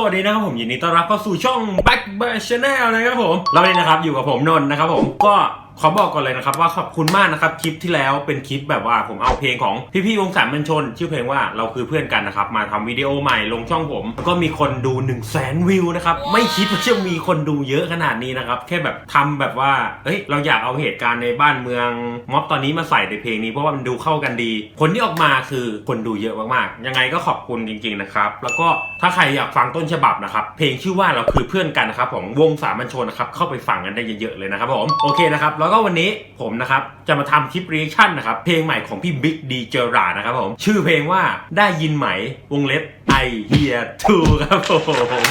สวัสดีนะครับผมยินดีต้อนรับเข้าสู่ช่อง Back b a Channel นะครับผมเราเนี่ยนะครับอยู่กับผมนนท์นะครับผมก็ ขอบอกก่อนเลยนะครับว่าขอบคุณมากนะครับคลิปที่แล้วเป็นคลิปแบบว่าผมเอาเพลงของพี่ๆวงสามบัญชน ชื่อเพลงว่าเราคือเพื่อนกันนะครับมาทำวิดีโอใหม่ลงช่องผมแล้วก็มีคนดู1นึ่งแสนวิวนะครับไม่คิดว่าจะมีคนดูเยอะขนาดนี้นะครับแค่แบบทำแบบว่าเอ้ยเราอยากเอาเหตุการณ์ในบ้านเมืองม็อบตอนนี้มาใส่ในเพลงนี้เพราะว่ามันดูเข้ากันดีผลที่ออกมาคือคนดูเยอะมากๆยังไงก็ขอบคุณจริงๆนะครับแล้วก็ถ้าใครอยากฟังต้นฉบับนะครับเพลงชื่อว่าเราคือเพื่อนกันนะครับของวงสามัญชนนะครับเข้าไปฟังกันได้เยอะๆเลยนะครับผมโอเคนะครับแล้วแล้วก็วันนี้ผมนะครับ จะมาทำคลิปรีแอคชั่นนะครับ เพลงใหม่ของพี่บิ๊กดีเจอรานะครับผม ชื่อเพลงว่าได้ยินไหมวงเล็บ I hear to ครับผม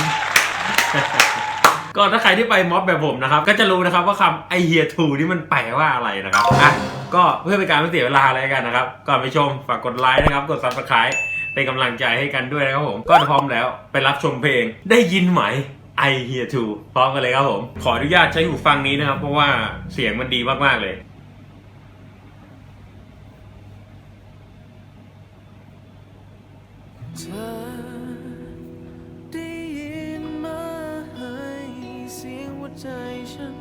ก็ถ้าใครที่ไปม็อบแบบผมนะครับ ก็จะรู้นะครับว่าคำ I hear to นี่มันแปลว่าอะไรนะครับอะก็เพื่อเป็นการไม่เสียเวลาอะไรกันนะครับ ก่อนไปชมฝากกดไลค์นะครับ กด subscribe เป็นกำลังใจให้กันด้วยนะครับผม ก็พร้อมแล้วไปรับชมเพลงได้ยินไหม I hear to พร้อมกันเลยครับผม ขออนุญาตใช้หูฟังนี้นะครับ เพราะว่าเสียงมันดีมากๆเลยเธอได้ยินไหมเสียงหัวใจฉัน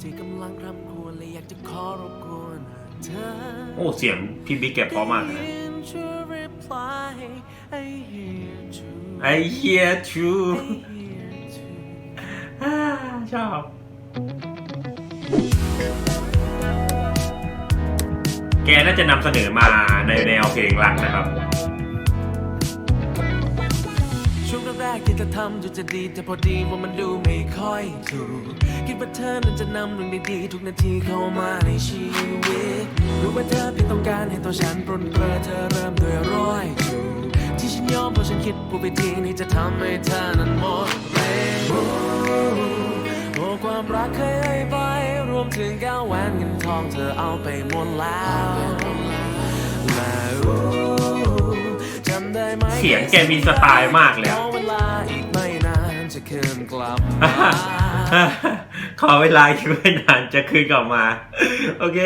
ที่กำลังคร่ำครวญและอยากจะขอรบกวนเธอโอ้ เสียงพี่บิ๊กแกเพราะมากเลยนะ ได้ยินช่วย reply I hear to I hear to I hear to อ่าชอบ แกน่าจะนำเสนอมาในแนวเพลงรักนะครับ กที่เธอทำดูจะดีแต่พอดีว่ามันดูไม่ค่อยถูก คิดว่าเธอนั้นจะนำเรื่องดีๆทุกนาทีเข้ามาในชีวิต รู้ว่าเธอเพียงต้องการให้ตัวฉันปรนเปรอเธอเริ่มด้วยรอยจูบที่ฉันยอมเพราะฉันคิดว่าวิธีนี้จะทำให้เธอนั้นหมดแรงโอ้โอ้ความรักเคยให้ไป รวมถึงแก้วแหวนเงินทองเธอเอาไปหมดแล้ว เสียงแกมีสไตล์มากเลยขอะอเวลาอีกไม่นานจะคืนกลับมาขอเวลาอีกไม่นานจะคืนกลับมา โอเค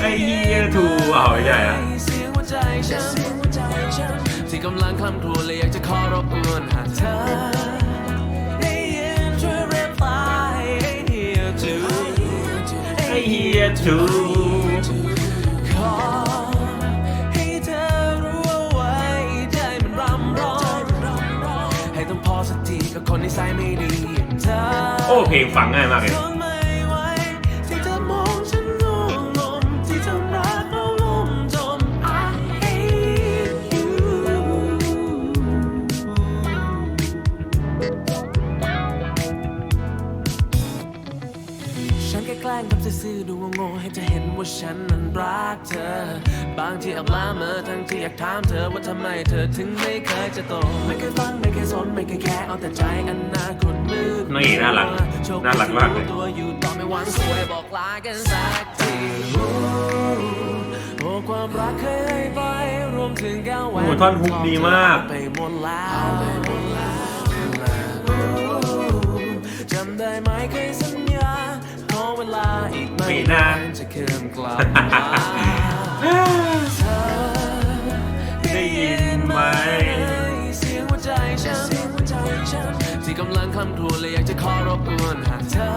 ไอ้เฮียทูเอาไม่ใช่อะเสียงหัวใจฉันที่กำลังคลำครวญและอยากจะขอรบกวนหากเธอได้ยินช่วย reply I hear to ไอ้เฮียทู ต้องพอสักทีกับคนที่ใส่ไม่ดีอย่างเธอ โอ้เพลงฟังง่ายมากเลย ล้งทำซื่อๆดูโง่ๆให้เธอเห็นว่าฉันนั้นรักเธอ บางทีอับลาเมอทั้งที่อยากถามเธอว่าทำไมเธอถึงไม่เคยจะโต ไม่เคยฟังไม่เคยสนไม่เคยแค่เอาแต่ใจอนาคตมืดน้องเอกน่ารักโชคดีน่ารักมากเลยที่รู้ตัวอยู่ต่อไม่หวังสวยบอกลากันสักทีโอ้โอ้ความรักเคยให้ไปรวมถึงก้าวแหวโอ้นท่อนฮุกดีมากไปหมดแล้วจำได้ไหมเคยสัญญาขอ เวลาอีกไม่ไม่นานจะคืนกลับมาเธอได้ยินไหมเสียงหัวใจฉันที่กำลังคลำครวญและอยากจะขอรบกวนหากเธอ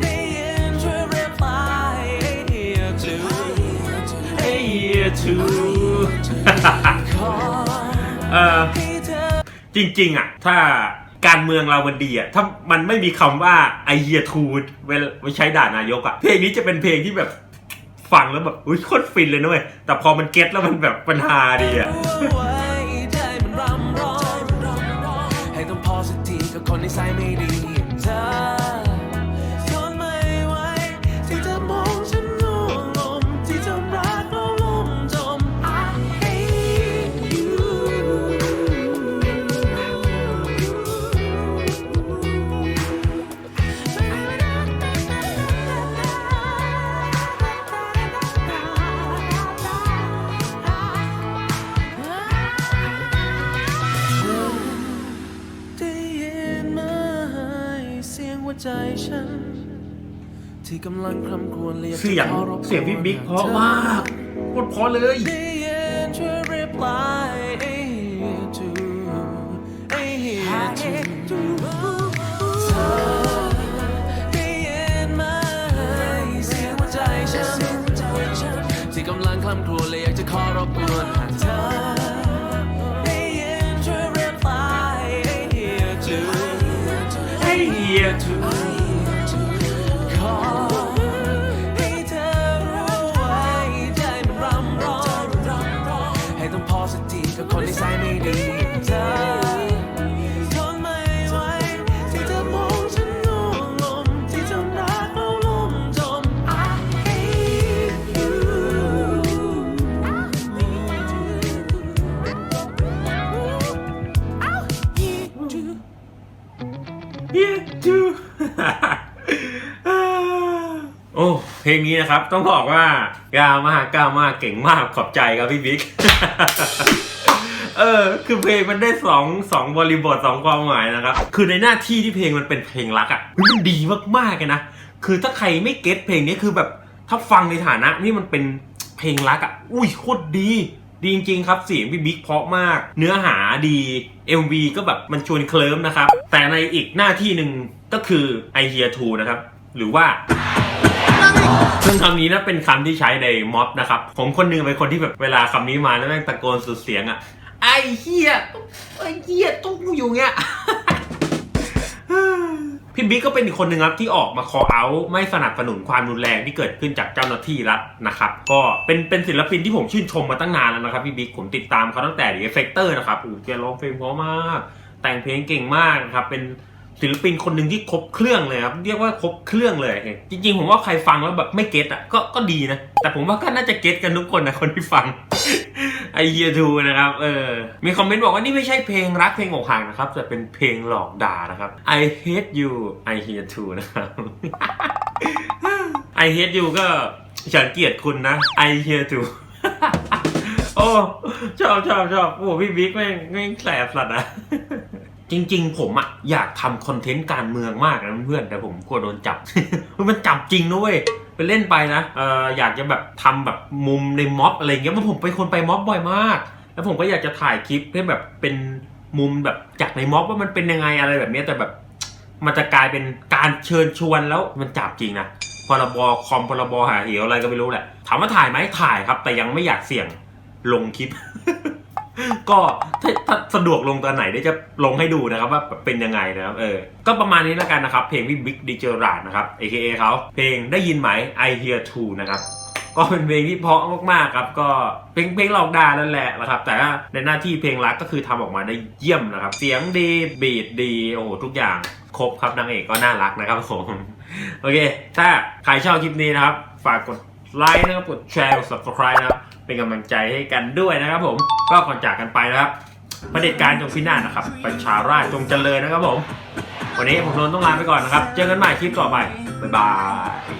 ได้ยินช่วย reply I hear to ไอ้เฮียทูขอเออให้เธอ จริงๆอะ ถ้า การเมืองเรามันดีอะถ้ามันไม่มีคำว่าไอเฮียทูดเวลาใช้ด่านายกอะเพลงนี้จะเป็นเพลงที่แบบฟังแล้วแบบอุ้ยโคตรฟินเลยนะเว้ยแต่พอมันเก็ตแล้วมันแบบปัญหาดีอะให้ต้องพอสักทีกับคนที่ใส่ไม่ดี ใจฉัน ที่กำลังคร่ำครวญและอยากจะเสียงขอรบกวนเสียงพี่บิ๊กเพราะมากโคตรเพราะเลยได้ยินช่วย reply reply to I hate to เธอได้ยินไหมเสียงหัวใจฉันที่กำลังคลำครวญเลยอยากจะขอรบกวน Yeah, too. โอ้เพลงนี้นะครับต้องบอกว่ากล้ามากกล้ามากเก่งมากขอบใจครับพี่บิ๊กเออคือเพลงมันได้สองสองบริบทสองความหมายนะครับ คือในหน้าที่ที่เพลงมันเป็นเพลงรักอะ่ะมันดีมากๆเลยนะคือถ้าใครไม่เก็ตเพลงนี้คือแบบถ้าฟังในฐานะนี่มันเป็นเพลงรักอะ่ะอุ้ยโคตรดี ดีจริงๆครับเสียงพี่บิ๊กเพราะมาก เนื้อหาดี MV ก็แบบมันชวนเคลิ้มนะครับ แต่ในอีกหน้าที่หนึ่งก็คือ I hear to นะครับ หรือว่าซึ่งคำนี้นะเป็นคำที่ใช้ในม็อบนะครับ ผมคนหนึงเป็นคนที่แบบเวลาคำนี้มาแล้วแม่งตะโกนสุดเสียงอะไอเฮียไอเฮียต้องอยู่เงี้ย พี่บิ๊กก็เป็นอีกคนหนึ่งครับที่ออกมา call out ไม่สนับสนุนความรุนแรงที่เกิดขึ้นจากเจ้าหน้าที่รัฐนะครับ ก็เป็นเป็นศิลปินที่ผมชื่นชมมาตั้งนานแล้วนะครับพี่บิ๊กผมติดตามเขาตั้งแต่ The Effector นะครับอู้แกร้องเพลงเพราะมาก แต่งเพลงเก่งมากนะครับเป็นศิลปินคนหนึ่งที่ครบเครื่องเลยครับเรียกว่าครบเครื่องเลย จริงๆ ผมว่าใครฟังแล้วแบบไม่เก็ตอะก็ก็ดีนะ แต่ผมว่าก็น่าจะเก็ตกันทุกคนนะคนที่ฟัง ไอเฮียทูนะครับ เออ มีคอมเมนต์บอกว่านี่ไม่ใช่เพลงรักเพลงอกหักนะครับ แต่เป็นเพลงหลอกด่านะครับ I hate you I hear to นะครับ I hate you ก็ฉันเกลียดคุณนะ I hear to โอ้ชอบชอบชอบโอ้พี่บิ๊กแม่งแม่งแสบสัตว์อะจริงๆ ผมอะอยากทำคอนเทนต์การเมืองมากนะเพื่อนแต่ผมกลัวโดนจับ มันจับจริงนะเว้ย ไปเล่นไปนะเอออยากจะแบบทำแบบมุมในม็อบอะไรเงี้ยเพราะผมเป็นคนไปม็อบบ่อยมาก แล้วผมก็อยากจะถ่ายคลิปให้แบบเป็นมุมแบบจากในม็อบว่ามันเป็นยังไงอะไรแบบนี้แต่แบบ มันจะกลายเป็นการเชิญชวนแล้วมันจับจริงนะพรบคอมพรบหาเหวอะไรก็ไม่รู้แหละถามว่าถ่ายไหมถ่ายครับ แต่ยังไม่อยากเสี่ยงลงคลิป ก็ถ้าถ้าสะดวกลงตอนไหนเดี๋ยวจะลงให้ดูนะครับว่าเป็นยังไงนะครับเออ ก็ประมาณนี้แล้วกันนะครับ เพลงพี่บิ๊กดิเจอราดนะครับ AKA เขาเพลงได้ยินไหม I hear Too นะครับก็เป็นเพลงที่เพราะมากๆครับ ก็เพลงเพลงหลอกดานั่นแหละนะครับ แต่ว่าในหน้าที่เพลงรักก็คือทำออกมาได้เยี่ยมนะครับ เสียงดีบีดดีโอ้โหทุกอย่างครบครับนางเอกก็น่ารักนะครับผมโอเค ถ้าใครชอบคลิปนี้นะครับ ฝากกด ไลค์นะครับกดแชร์กด subscribe นะครับเป็นกำลังใจให้กันด้วยนะครับผมก็ก่อนจากกันไปนะครับพระเด็จการจงพินาศนะครับ ประชาราชจงเจริญนะครับผม วันนี้ผมนนท์ต้องลาไปก่อนนะครับ เจอกันใหม่คลิปต่อไป บ๊ายบาย